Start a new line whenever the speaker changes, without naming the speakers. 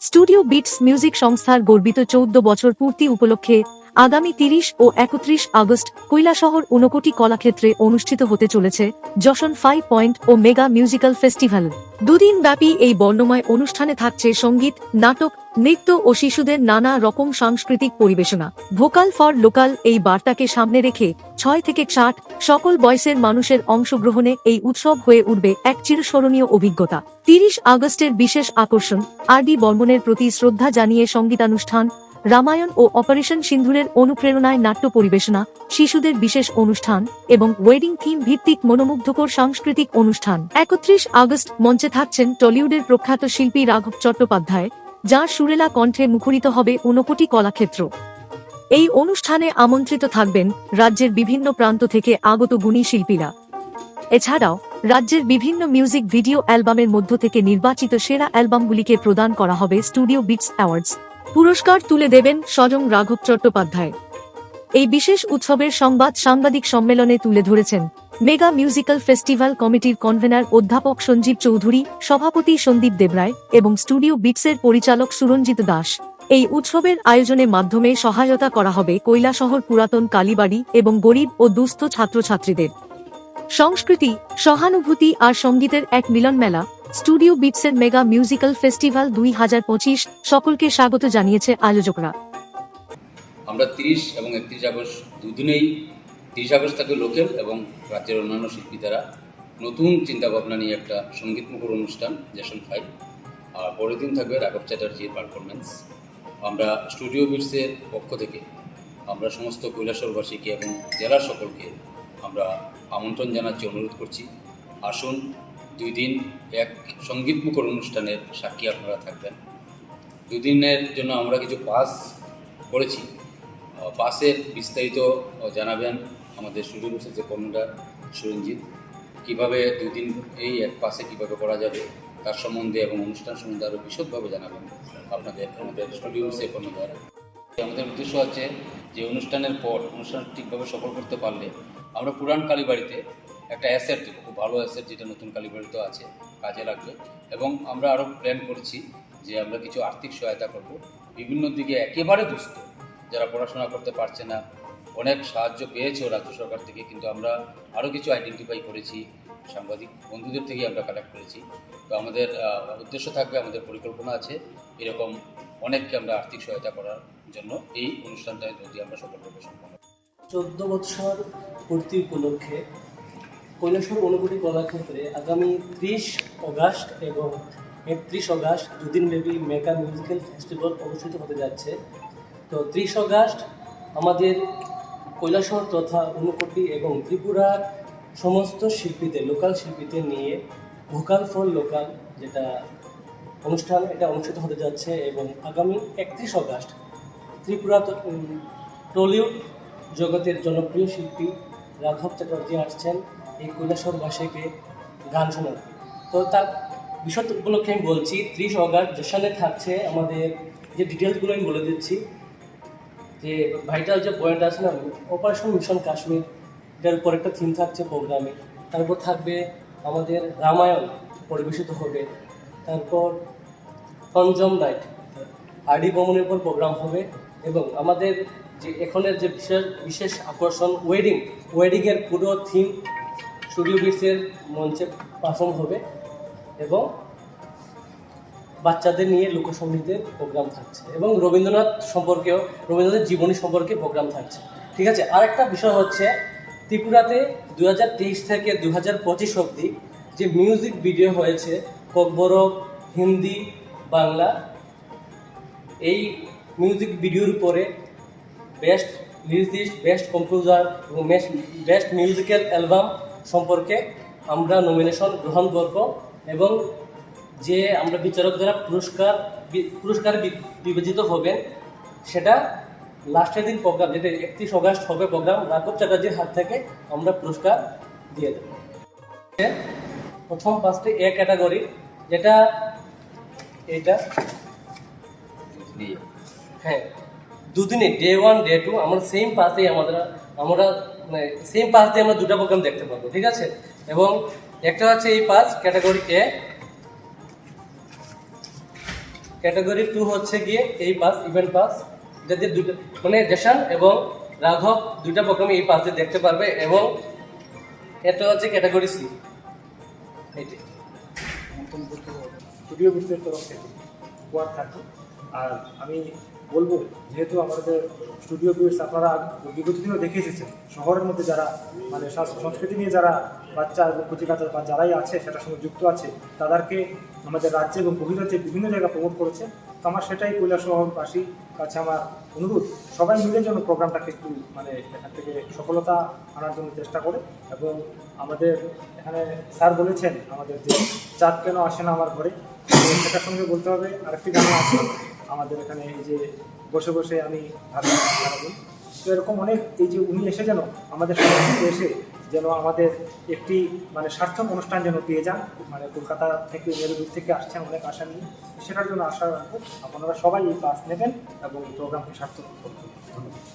Studio bits music সংস্থার গর্বিত চৌদ্দ বছর পূর্তি উপলক্ষে আগামী তিরিশ ও একত্রিশ আগস্ট কৈলাসহর ঊনকোটি কলাক্ষেত্রে অনুষ্ঠিত হতে চলেছে যশন ফাইভ পয়েন্ট ও মেগা মিউজিক্যাল ফেস্টিভ্যাল। দুদিন ব্যাপী এই বর্ণময় অনুষ্ঠানে থাকছে সংগীত, নাটক নৃত্য ও শিশুদের নানা রকম সাংস্কৃতিক পরিবেশনা। ভোকাল ফর লোকাল এই বার্তাকে সামনে রেখে ছয় থেকে ষাট সকল বয়সের মানুষের অংশগ্রহণে এই উৎসব হয়ে উঠবে এক চিরস্মরণীয় অভিজ্ঞতা। তিরিশ আগস্টের বিশেষ আকর্ষণ, আর ডি বর্মনের প্রতি শ্রদ্ধা জানিয়ে সঙ্গীতানুষ্ঠান, রামায়ণ ও অপারেশন সিন্ধুরের অনুপ্রেরণায় নাট্য পরিবেশনা, শিশুদের বিশেষ অনুষ্ঠান এবং ওয়েডিং থিম ভিত্তিক মনোমুগ্ধকর সাংস্কৃতিক অনুষ্ঠান। একত্রিশ আগস্ট মঞ্চে থাকছেন টলিউডের প্রখ্যাত শিল্পী রাঘব চট্টোপাধ্যায় যার সুরেলা কণ্ঠে মুখরিত হবে ঊনকোটি কলাক্ষেত্র। এই অনুষ্ঠানে আমন্ত্রিত থাকবেন রাজ্যের বিভিন্ন প্রান্ত থেকে আগত গুণী শিল্পীরা। এছাড়াও, রাজ্যের বিভিন্ন মিউজিক ভিডিও অ্যালবামের মধ্য থেকে নির্বাচিত সেরা অ্যালবামগুলিকে প্রদান করা হবে স্টুডিও বিটস অ্যাওয়ার্ডস। পুরস্কার তুলে দেবেন স্বয়ং রাঘব চট্টোপাধ্যায়। এই বিশেষ উৎসবের সংবাদ সাংবাদিক সম্মেলনে তুলে ধরেছেন মেগা মিউজিক্যাল ফেস্টিভ্যাল কমিটির কনভেনার অধ্যাপক সঞ্জীব চৌধুরী, সভাপতি সন্দীপ দেবরায় এবং স্টুডিও বিটসের পরিচালক সুরঞ্জিত দাস। এই উৎসবের আয়োজনের মাধ্যমে সহায়তা করা হবে কৈলাসহর পুরাতন কালীবাড়ি এবং গরিব ও দুস্থ ছাত্রছাত্রীদের। সংস্কৃতি, সহানুভূতি আর সঙ্গীতের এক মিলন মেলা স্টুডিও বিটসের মেগা মিউজিক্যাল ফেস্টিভ্যাল দুই হাজার পঁচিশ সকলকে স্বাগত জানিয়েছে আয়োজকরা।
আমরা তিরিশ এবং একত্রিশ আগস্ট দুদিনেই তিরিশ আগস্ট থাকবে লোকেল এবং রাজ্যের অন্যান্য শিল্পী দ্বারা নতুন চিন্তাভাবনা নিয়ে একটা সঙ্গীতমুখর অনুষ্ঠান জেশন ফাইভ আর পরের দিন থাকবে রাঘব চ্যাটার্জির পারফরমেন্স আমরা স্টুডিও বিটসের পক্ষ থেকে আমরা সমস্ত কৈলাসরবাসীকে এবং জেলার সকলকে আমরা আমন্ত্রণ জানাচ্ছি, অনুরোধ করছি। আসুন, দুই দিন এক সঙ্গীতমুখর অনুষ্ঠানের সাক্ষী আপনারা থাকবেন। দুদিনের জন্য আমরা কিছু পাস করেছি। পাসের বিস্তারিত জানাবেন আমাদের বিটসের যে কর্ণধার সুরঞ্জিত। কীভাবে দুই দিন এই এক পাশে কীভাবে করা যাবে, তার সম্বন্ধে এবং অনুষ্ঠান সম্বন্ধে আরও বিশদভাবে জানাবেন আপনাদের, আমাদের স্টুডিও বিটসের কর্ণধার আমাদের উদ্দেশ্য হচ্ছে যে অনুষ্ঠানের পর অনুষ্ঠান ঠিকভাবে সফল করতে পারলে আমরা পুরান কালীবাড়িতে একটা অ্যাসেট দেবো, খুব ভালো অ্যাসেট যেটা নতুন কালীবাড়িতে আছে, কাজে লাগবে। এবং আমরা আরও প্ল্যান করছি যে আমরা কিছু আর্থিক সহায়তা করব। বিভিন্ন দিকে একেবারে দুস্থ যারা পড়াশোনা করতে পারছে না, অনেক সাহায্য পেয়েছে রাজ্য সরকার থেকে, কিন্তু আমরা আরও কিছু আইডেন্টিফাই করেছি, সাংবাদিক বন্ধুদের থেকে আমরা কালেক্ট করেছি। তো আমাদের উদ্দেশ্য থাকবে, আমাদের পরিকল্পনা আছে এরকম অনেককে আমরা আর্থিক সহায়তা করার জন্য এই অনুষ্ঠানটা যদি আমরা সফলভাবে সম্পন্ন
চোদ্দ বৎসর পূর্তি উপলক্ষে কৈলাসর অনুভূতি কলাক্ষেত্রে আগামী ত্রিশ অগাস্ট এবং একত্রিশ অগাস্ট দুদিন ব্যাপী মেগা মিউজিক্যাল ফেস্টিভ্যাল অনুষ্ঠিত হতে যাচ্ছে। তো ত্রিশ অগাস্ট আমাদের কৈলাসহর তথা ঊনকোটি এবং ত্রিপুরার সমস্ত শিল্পীদের লোকাল শিল্পীদের নিয়ে ভোকাল ফর লোকাল যেটা অনুষ্ঠান, এটা অনুষ্ঠিত হতে যাচ্ছে এবং আগামী একত্রিশ অগাস্ট ত্রিপুরা টলিউড জগতের জনপ্রিয় শিল্পী রাঘব চ্যাটার্জি আসছেন এই কৈলাসরবাসীকে গান শোনাতে। তো তার বিষয় উপলক্ষে আমি বলছি, ত্রিশ অগাস্ট যেখানে থাকছে আমাদের যে ডিটেলসগুলো আমি বলে দিচ্ছি যে ভাইটাল যে পয়েন্ট আছে না অপারেশন মিশন কাশ্মীর এটার উপর একটা থিম থাকছে প্রোগ্রামে তারপর থাকবে আমাদের রামায়ণ পরিবেশিত হবে। তারপর পঞ্চম নাইট আরডি বমনের উপর প্রোগ্রাম হবে এবং আমাদের যে এখনের যে বিশেষ বিশেষ আকর্ষণ ওয়েডিং ওয়েডিংয়ের পুরো থিম স্টুডিও বিটসের মঞ্চে পারফর্ম হবে এবং বাচ্চাদের নিয়ে লোকসঙ্গীতের প্রোগ্রাম থাকছে এবং রবীন্দ্রনাথ সম্পর্কেও, রবীন্দ্রনাথের জীবনী সম্পর্কে প্রোগ্রাম থাকছে। ঠিক আছে আর একটা বিষয় হচ্ছে, ত্রিপুরাতে দু হাজার তেইশ থেকে দু হাজার পঁচিশ অবধি যে মিউজিক ভিডিও হয়েছে ককবরক হিন্দি, বাংলা, এই মিউজিক ভিডিওর উপরে বেস্ট লিরিসিস্ট বেস্ট কম্পোজার এবং বেস্ট মিউজিক্যাল অ্যালবাম সম্পর্কে আমরা নমিনেশন গ্রহণ করব এবং যে আমরা বিচারক দ্বারা পুরস্কার পুরস্কার বিবেচিত হবেন, সেটা লাস্টের দিন প্রোগ্রাম যেটা একত্রিশ অগাস্ট হবে প্রোগ্রাম রাঘব চ্যাটার্জির হাত থেকে আমরা পুরস্কার দিয়ে দেব। প্রথম পাঁচটি এ ক্যাটাগরি যেটা এটা হ্যাঁ দুদিনে ডে ওয়ান ডে টু আমরা সেম পাসে আমাদের, আমরা মানে সেম পাস দিয়ে আমরা দুটো প্রোগ্রাম দেখতে পাবো, ঠিক আছে? এবং একটা হচ্ছে এই pass category A category two হচ্ছে গিয়ে এই পাস ইভেন্ট পাস যাতে দুটো মানে দেশান এবং রাঘব দুটা প্রোগ্রামে এই পাস দিয়ে দেখতে পারবে এবং এটা হচ্ছে ক্যাটাগরি সি।
স্টুডিও বিশ্বের তরফ থেকে আর আমি বলব, যেহেতু আমাদের স্টুডিও বিটস আপনারা বিগত দিনেও দেখে এসেছেন, শহরের মধ্যে যারা মানে সংস্কৃতি নিয়ে যারা বাচ্চা এবং কচিকাচা বা যারাই আছে সেটার সঙ্গে যুক্ত আছে, তাদেরকে আমাদের রাজ্যে এবং বহিরাজ্যে বিভিন্ন জায়গায় প্রমোট করেছে। তো আমার সেটাই কৈলাসহরবাসী কাছে আমার অনুরোধ। সবাই মিলে যেন প্রোগ্রামটাকে একটু মানে এখান থেকে সফলতা আনার জন্য চেষ্টা করে এবং আমাদের এখানে স্যার বলেছেন, আমাদের যে চাঁদ কেন আসে না আমার ঘরে সেটার সঙ্গে বলতে হবে, আরেকটি গান আছে। আমাদের এখানে এই যে বসে বসে আমি তো এরকম অনেক এই যে উনি এসে যেন আমাদের এসে যেন আমাদের একটি মানে সার্থক অনুষ্ঠান যেন পেয়ে যান মানে কলকাতা থেকে এর দূর থেকে আসছেন অনেক আশা নিয়ে, সেটার জন্য আশা রাখব। আপনারা সবাই এই ক্লাস নেবেন এবং প্রোগ্রামকে সার্থক করবেন। ধন্যবাদ।